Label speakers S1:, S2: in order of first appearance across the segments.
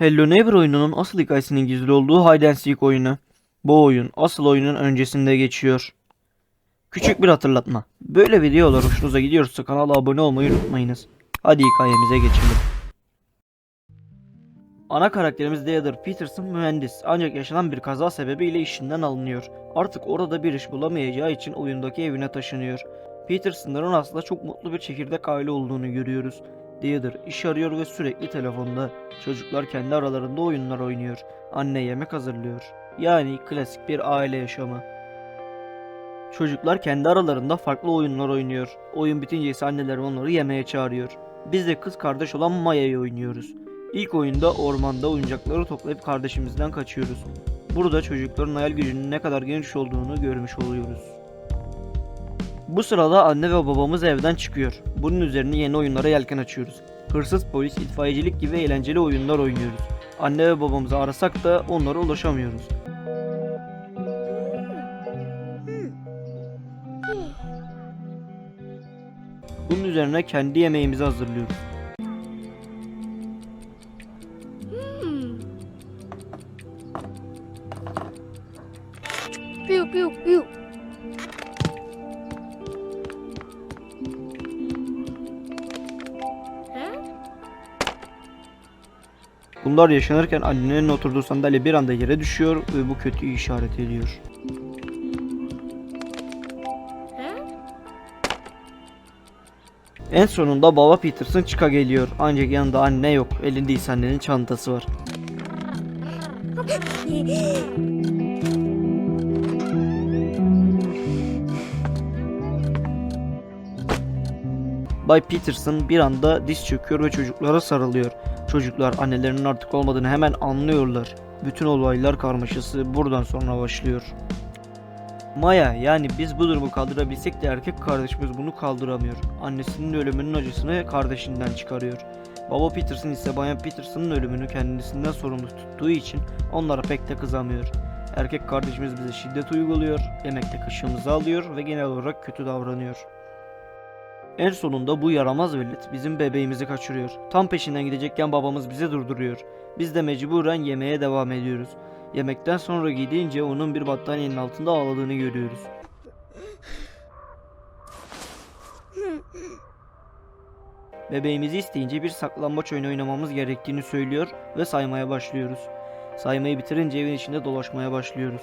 S1: Hello Neighbor oyununun asıl hikayesinin gizli olduğu Hide and Seek oyunu. Bu oyun asıl oyunun öncesinde geçiyor. Küçük bir hatırlatma. Böyle videolar hoşunuza gidiyorsa kanala abone olmayı unutmayınız. Hadi hikayemize geçelim. Ana karakterimiz Theodore Peterson mühendis ancak yaşanan bir kaza sebebiyle işinden alınıyor. Artık orada bir iş bulamayacağı için oyundaki evine taşınıyor. Peterson'ların aslında çok mutlu bir çekirdek aile olduğunu görüyoruz. Theodore iş arıyor ve sürekli telefonda. Çocuklar kendi aralarında oyunlar oynuyor. Anne yemek hazırlıyor. Yani klasik bir aile yaşamı. Çocuklar kendi aralarında farklı oyunlar oynuyor. Oyun bitince ise anneler onları yemeğe çağırıyor. Biz de kız kardeş olan Maya'yı oynuyoruz. İlk oyunda ormanda oyuncakları toplayıp kardeşimizden kaçıyoruz. Burada çocukların hayal gücünün ne kadar geniş olduğunu görmüş oluyoruz. Bu sırada anne ve babamız evden çıkıyor. Bunun üzerine yeni oyunlara yelken açıyoruz. Hırsız polis, itfaiyecilik gibi eğlenceli oyunlar oynuyoruz. Anne ve babamızı arasak da onlara ulaşamıyoruz. Bunun üzerine kendi yemeğimizi hazırlıyoruz.
S2: Piu piu piu.
S1: Bunlar yaşanırken annenin oturduğu sandalye bir anda yere düşüyor ve bu kötüyü işaret ediyor. En sonunda baba Peterson çıka geliyor ancak yanında anne yok elinde ise annenin çantası var. Bay Peterson bir anda diz çöküyor ve çocuklara sarılıyor. Çocuklar annelerinin artık olmadığını hemen anlıyorlar. Bütün olaylar karmaşası buradan sonra başlıyor. Maya yani biz bu durumu kaldırabilsek de erkek kardeşimiz bunu kaldıramıyor. Annesinin ölümünün acısını kardeşinden çıkarıyor. Baba Peterson ise Bayan Peterson'ın ölümünü kendisinden sorumlu tuttuğu için onlara pek de kızamıyor. Erkek kardeşimiz bize şiddet uyguluyor, yemekte kaşığımızı alıyor ve genel olarak kötü davranıyor. En sonunda bu yaramaz velet bizim bebeğimizi kaçırıyor. Tam peşinden gidecekken babamız bizi durduruyor. Biz de mecburen yemeğe devam ediyoruz. Yemekten sonra gidince onun bir battaniyenin altında ağladığını görüyoruz. Bebeğimizi isteyince bir saklambaç oyunu oynamamız gerektiğini söylüyor ve saymaya başlıyoruz. Saymayı bitirince evin içinde dolaşmaya başlıyoruz.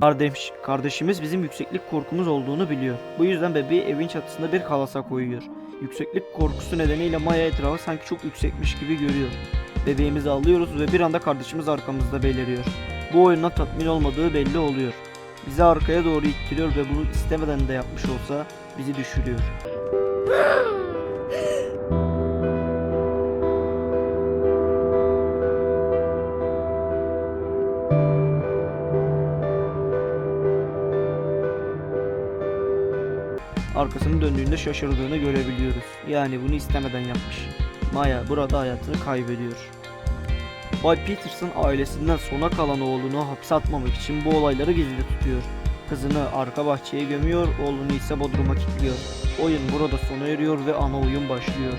S1: Kardeş, kardeşimiz bizim yükseklik korkumuz olduğunu biliyor. Bu yüzden bebeği evin çatısında bir kalasa koyuyor. Yükseklik korkusu nedeniyle Maya etrafı sanki çok yüksekmiş gibi görüyor. Bebeğimizi alıyoruz ve bir anda kardeşimiz arkamızda beliriyor. Bu oyundan tatmin olmadığı belli oluyor. Bizi arkaya doğru ittiriyor ve bunu istemeden de yapmış olsa bizi düşürüyor. Arkasını döndüğünde şaşırdığını görebiliyoruz. Yani bunu istemeden yapmış. Maya burada hayatını kaybediyor. Bay Peterson ailesinden sona kalan oğlunu hapse atmamak için bu olayları gizli tutuyor. Kızını arka bahçeye gömüyor, oğlunu ise bodruma kilitliyor. Oyun burada sona eriyor ve ana oyun başlıyor.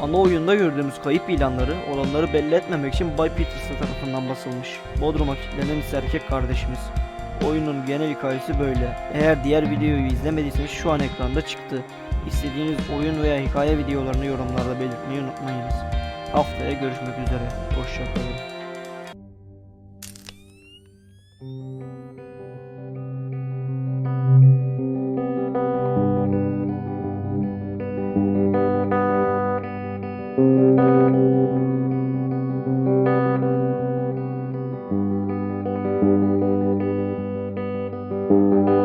S1: Ana oyunda gördüğümüz kayıp ilanları olanları belli etmemek için Bay Peterson tarafından basılmış. Bodruma kilitlenen ise erkek kardeşimiz. Oyunun genel hikayesi böyle. Eğer diğer videoyu izlemediyseniz şu an ekranda çıktı. İstediğiniz oyun veya hikaye videolarını yorumlarda belirtmeyi unutmayınız. Haftaya görüşmek üzere. Hoşçakalın. thank you Thank you.